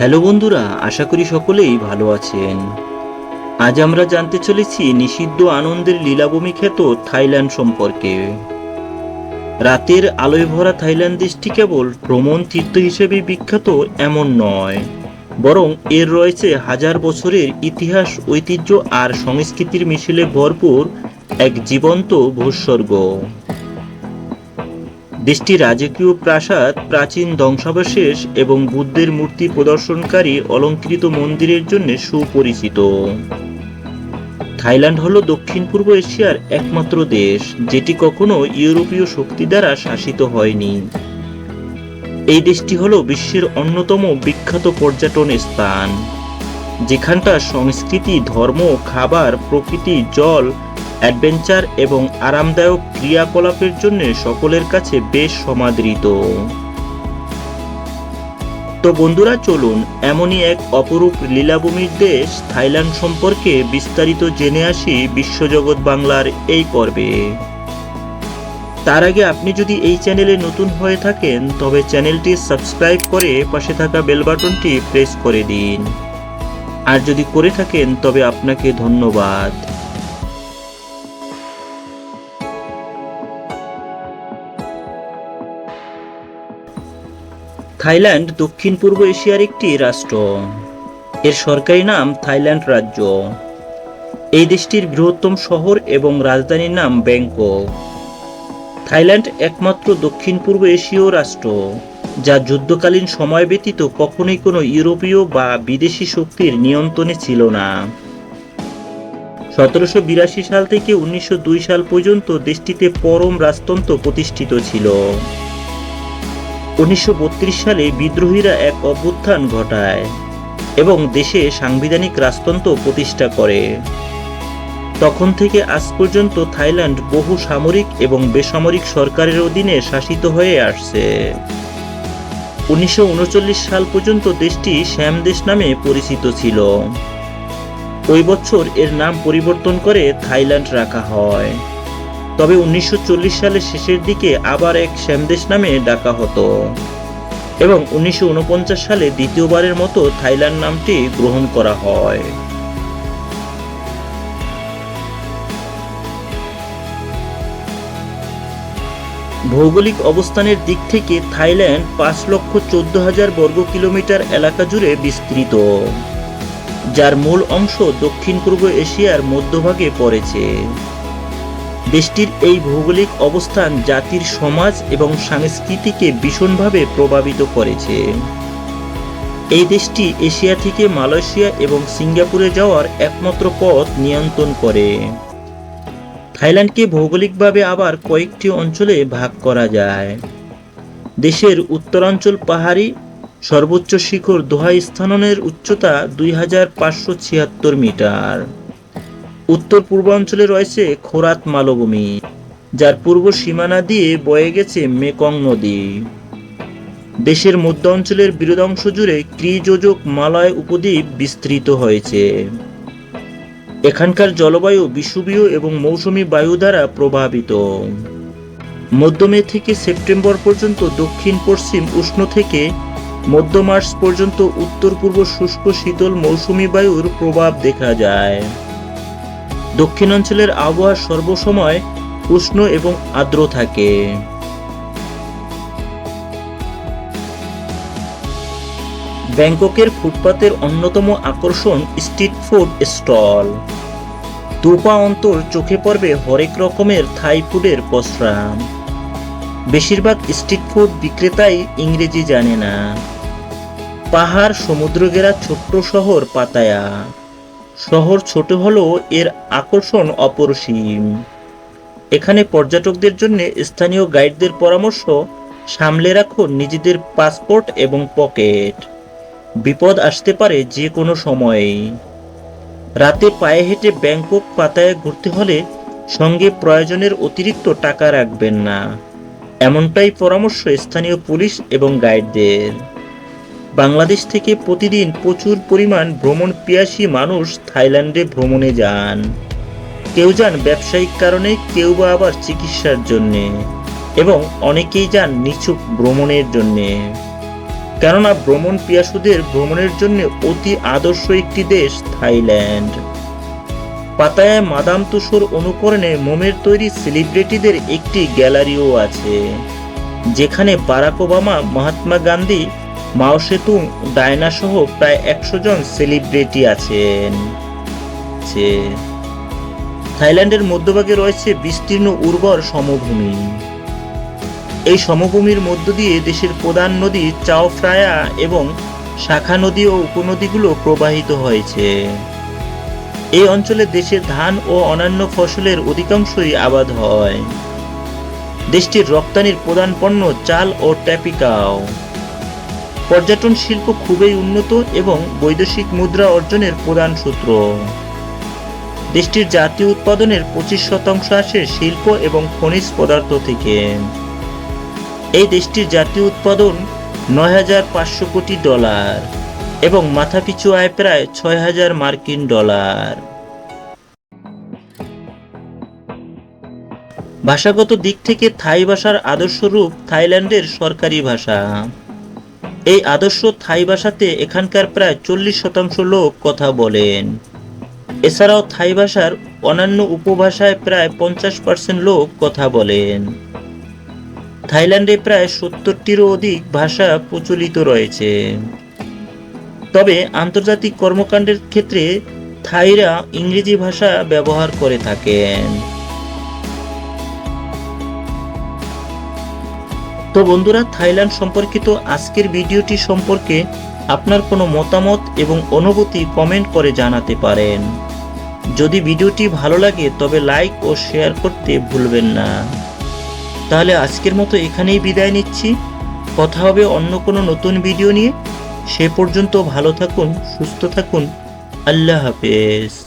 Hello বন্ধুরা, আশা করি সকলেই ভালো আছেন। আজ আমরা জানতে চলেছি নিষিদ্ধ আনন্দের লীলাভূমি খ্যাত থাইল্যান্ড সম্পর্কে। রাতের আলোয় ভরা থাইল্যান্ড দেশটি কেবল ভ্রমণ তীর্থ হিসেবে বিখ্যাত এমন নয়, বরং এর রয়েছে হাজার বছরের ইতিহাস, ঐতিহ্য আর সংস্কৃতির মিছিলে ভরপুর এক জীবন্ত ভূস্বর্গ। দেশটি রাজকীয় প্রাসাদ, প্রাচীন ধ্বংসাবশেষ এবং বুদ্ধের মূর্তি প্রদর্শনকারী অলঙ্কৃত মন্দিরের জন্য সুপরিচিত। থাইল্যান্ড হল দক্ষিণ পূর্ব এশিয়ার একমাত্র দেশ, যেটি কখনো ইউরোপীয় শক্তি দ্বারা শাসিত হয়নি। এই দেশটি হল বিশ্বের অন্যতম বিখ্যাত পর্যটন স্থান। যেখানকার সংস্কৃতি, ধর্ম, খাবার, প্রকৃতি, জল, অ্যাডভেঞ্চার এবং আরামদায়ক ক্রিয়াকলাপের জন্য সকলের কাছে বেশ সমাদৃত। তো বন্ধুরা, চলুন এমনই এক অপরূপ লীলাভূমির দেশ থাইল্যান্ড সম্পর্কে বিস্তারিত জেনে আসি বিশ্বজগৎ বাংলার এই পর্বে। তার আগে আপনি যদি এই চ্যানেলে নতুন হয়ে থাকেন, তবে চ্যানেলটি সাবস্ক্রাইব করে পাশে থাকা বেল বাটনটি প্রেস করে দিন। আর যদি করে থাকেন, তবে আপনাকে ধন্যবাদ। থাইল্যান্ড দক্ষিণ পূর্ব এশিয়ার একটি রাষ্ট্র। এর সরকারি নাম থাইল্যান্ড রাজ্য। এই দেশটির বৃহত্তম শহর এবং রাজধানীর নাম ব্যাংকক। থাইল্যান্ড একমাত্র দক্ষিণ পূর্ব এশীয় রাষ্ট্র। যা যুদ্ধকালীন সময় ব্যতীত কখনোই কোনো ইউরোপীয় বা বিদেশি শক্তির নিয়ন্ত্রণে ছিল না। সতেরোশো বিরাশি সাল থেকে উনিশশো দুই সাল পর্যন্ত দেশটিতে পরম রাজতন্ত্র প্রতিষ্ঠিত ছিল। উনিশশো বত্রিশ সালে বিদ্রোহীরা এক অভ্যুত্থান ঘটায় এবং দেশে সাংবিধানিক রাজতন্ত্র প্রতিষ্ঠা করে। তখন থেকে আজ পর্যন্ত থাইল্যান্ড বহু সামরিক এবং বেসামরিক সরকারের অধীনে শাসিত হয়ে আসছে। উনিশশো উনচল্লিশ সাল পর্যন্ত দেশটি শ্যাম দেশ নামে পরিচিত ছিল। ওই বছর এর নাম পরিবর্তন করে থাইল্যান্ড রাখা হয়। তবে উনিশশো চল্লিশ সালের শেষের দিকে আবার এক শ্যামদেশ নামে ডাকা হতো। এবং উনিশশো ঊনপঞ্চাশ সালে দ্বিতীয়বারের মতো থাইল্যান্ড নামটি গ্রহণ করা হয়। ভৌগোলিক অবস্থানের দিক থেকে থাইল্যান্ড পাঁচ লক্ষ চোদ্দ হাজার বর্গ কিলোমিটার এলাকা জুড়ে বিস্তৃত, যার মূল অংশ দক্ষিণ পূর্ব এশিয়ার মধ্যভাগে পড়েছে। দেশটির এই ভৌগোলিক অবস্থান জাতির সমাজ এবং সংস্কৃতিকে ভীষণভাবে প্রভাবিত করেছে। এই দেশটি এশিয়া থেকে মালয়েশিয়া এবং সিঙ্গাপুরে যাওয়ার একমাত্র পথ নিয়ন্ত্রণ করে। থাইল্যান্ডকে ভৌগোলিকভাবে আবার কয়েকটি অঞ্চলে ভাগ করা যায়। দেশের উত্তরাঞ্চল পাহাড়ি সর্বোচ্চ শিখর দোহাই স্থাননের উচ্চতা দুই হাজার পাঁচশো ছিয়াত্তর মিটার। উত্তর পূর্বাঞ্চলে রয়েছে খোরাত মালভূমি, যার পূর্ব সীমানা দিয়ে বয়ে গেছে মেকং নদী। দেশের মধ্য অঞ্চলের বিরোধাংশ জুড়ে ক্রিযোজক মালয় উপদ্বীপ বিস্তৃত হয়েছে। এখানকার জলবায়ু বিষুবীয় এবং মৌসুমি বায়ু দ্বারা প্রভাবিত। মধ্য মে থেকে সেপ্টেম্বর পর্যন্ত দক্ষিণ পশ্চিম উষ্ণ থেকে মধ্য মার্চ পর্যন্ত উত্তর পূর্ব শুষ্ক শীতল মৌসুমি বায়ুর প্রভাব দেখা যায়। দক্ষিণ অঞ্চলের আবহাওয়া সর্বসময় উষ্ণ এবং আর্দ্র থাকে। ব্যাংককের ফুটপাতের অন্যতম আকর্ষণ স্ট্রিট ফুড স্টল। দুপা অন্তর চোখে পড়বে হরেক রকমের থাই ফুডের পসরা বেশিরভাগ স্ট্রিট ফুড বিক্রেতাই ইংরেজি জানে না। পাহাড় সমুদ্র ঘেরা ছোট্ট শহর পাতায়া। শহর ছোট হলেও এর আকর্ষণ অপরসীম। এখানে পর্যটকদের জন্য স্থানীয় গাইডদের পরামর্শ সামলে রাখুন নিজেদের পাসপোর্ট এবং পকেট। বিপদ আসতে পারে যে কোনো সময়েই। রাতে পায়ে হেঁটে ব্যাংকক পাতায় ঘুরতে হলে সঙ্গে প্রয়োজনের অতিরিক্ত টাকা রাখবেন না। এমনটাই পরামর্শ স্থানীয় পুলিশ এবং গাইডদের। বাংলাদেশ থেকে প্রতিদিন প্রচুর পরিমাণ ভ্রমণ পিয়াসী মানুষ থাইল্যান্ডে ভ্রমণে যান। কেউ যান ব্যবসায়িক কারণে, কেউ বা আবার চিকিৎসার জন্যে এবং অনেকেই যান নিছুক ভ্রমণের জন্যে। কেননা ভ্রমণ পিয়াসুদের ভ্রমণের জন্য অতি আদর্শ একটি দেশ থাইল্যান্ড। পাতায় মাদাম তুষোর অনুকরণে মোমের তৈরি সেলিব্রিটিদের একটি গ্যালারিও আছে, যেখানে বারাক ওবামা, মহাত্মা গান্ধী, মাও সেতুং, ডায়না সহ প্রায় একশো জন সেলিব্রিটি আছেন। থাইল্যান্ডের মধ্যভাগে রয়েছে বিস্তীর্ণ উর্বর সমভূমি। এই সমভূমির মধ্য দিয়ে দেশের প্রধান নদী চাও ফ্রায়া এবং শাখা নদী ও উপনদীগুলো প্রবাহিত হয়েছে। এই অঞ্চলে দেশের ধান ও অন্যান্য ফসলের অধিকাংশই আবাদ হয়। দেশটির রপ্তানির প্রধান পণ্য চাল ও ট্যাপিকাও। পর্যটন শিল্প খুবই উন্নত এবং বৈদেশিক মুদ্রা অর্জনের প্রধান সূত্র। দেশটির জাতীয় উৎপাদনের পঁচিশ শতাংশ আসে শিল্প এবং খনিজ পদার্থ থেকে। এই দেশটির জাতীয় উৎপাদন নয় হাজার পাঁচশো কোটি ডলার এবং মাথাপিছু আয় প্রায় ছয় হাজার মার্কিন ডলার। ভাষাগত দিক থেকে থাই ভাষার আদর্শ রূপ থাইল্যান্ডের সরকারি ভাষা। এই আদর্শ থাই ভাষাতে এখানকার প্রায় চল্লিশ শতাংশ লোক কথা বলেন। এছাড়াও থাই ভাষার অন্যান্য উপভাষায় প্রায় পঞ্চাশ পার্সেন্ট লোক কথা বলেন। থাইল্যান্ডে প্রায় সত্তরটিরও অধিক ভাষা প্রচলিত রয়েছে। তবে আন্তর্জাতিক কর্মকাণ্ডের ক্ষেত্রে থাইরা ইংরেজি ভাষা ব্যবহার করে থাকেন তো বন্ধুরা, থাইল্যান্ড সম্পর্কিত আজকের ভিডিওটি সম্পর্কে আপনার কোনো মতামত এবং অনুভূতি কমেন্ট করে জানাতে পারেন। যদি ভিডিওটি ভালো লাগে, তবে লাইক ও শেয়ার করতে ভুলবেন না। তাহলে আজকের মতো এখানেই বিদায় নিচ্ছি। কথা হবে অন্য কোনো নতুন ভিডিও নিয়ে। সে পর্যন্ত ভালো থাকুন, সুস্থ থাকুন। আল্লাহ হাফেজ।